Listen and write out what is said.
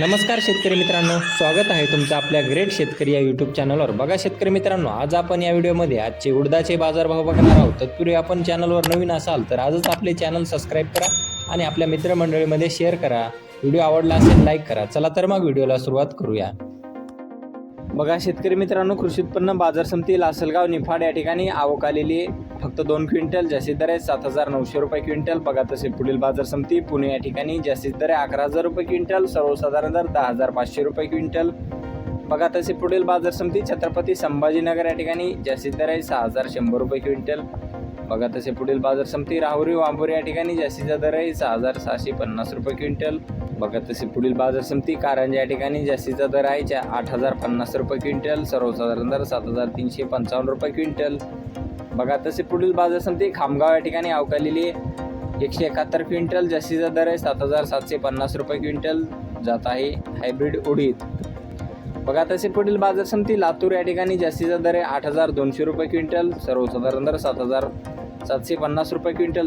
नमस्कार शेतकरी मित्रांनो स्वागत आहे तुमचं आपल्या ग्रेट शेतकरी या यूट्यूब चॅनलवर बघा शेतकरी मित्रांनो आज आपण या व्हिडिओमध्ये आजचे उडदाचे बाजारभाव बघणार आहोत. तत्पूर्वी आपण चॅनलवर नवीन असाल तर आजच आपले चॅनल सबस्क्राईब करा आणि आपल्या मित्रमंडळीमध्ये शेअर करा. व्हिडिओ आवडला असेल लाईक करा. चला तर मग व्हिडिओला सुरुवात करूया. बघा शेतकरी मित्रांनो कृषी उत्पन्न बाजार समिती लासलगाव निफाड या ठिकाणी आवक आलेली आहे. फक्त दोन क्विंटल जास्तीत दर आहे सात हजार नऊशे रुपये क्विंटल. बघा तसे पुढील बाजार समिती पुणे या ठिकाणी जास्तीत दर आहे अकरा हजार रुपये क्विंटल. सर्वसाधारण दर दहा हजार पाचशे रुपये क्विंटल. बघा तसे पुढील बाजार समिती छत्रपती संभाजीनगर या ठिकाणी जास्तीत दर आहे सहा हजार शंभर रुपये क्विंटल. बघा तसे पुढील बाजार समिती राहुरी वांबोरी या ठिकाणी जास्तीचा दर आहे. सहा हजार सहाशे पन्नास रुपये क्विंटल. बघा तसे पुढील बाजार समिती कारंजा या ठिकाणी जास्तीचा दर आहे. चा आठ हजार पन्नास रुपये क्विंटल सर्वसाधारण दर सात हजार तीनशे पंचावन्न रुपये क्विंटल. बघा तसे पुढील बाजार समिती खामगाव या ठिकाणी अवकालेली आहे. एकशे एकाहत्तर क्विंटल जास्तीचा दर आहे. सात हजार सातशे पन्नास रुपये क्विंटल जात आहे हायब्रिड उडीद. बघा तसे पुढील बाजार समिती लातूर या ठिकाणी जास्तीचा दर आहे. आठ हजार दोनशे रुपये क्विंटल सर्वसाधारण दर सात हजार सातशे पन्नास रुपये क्विंटल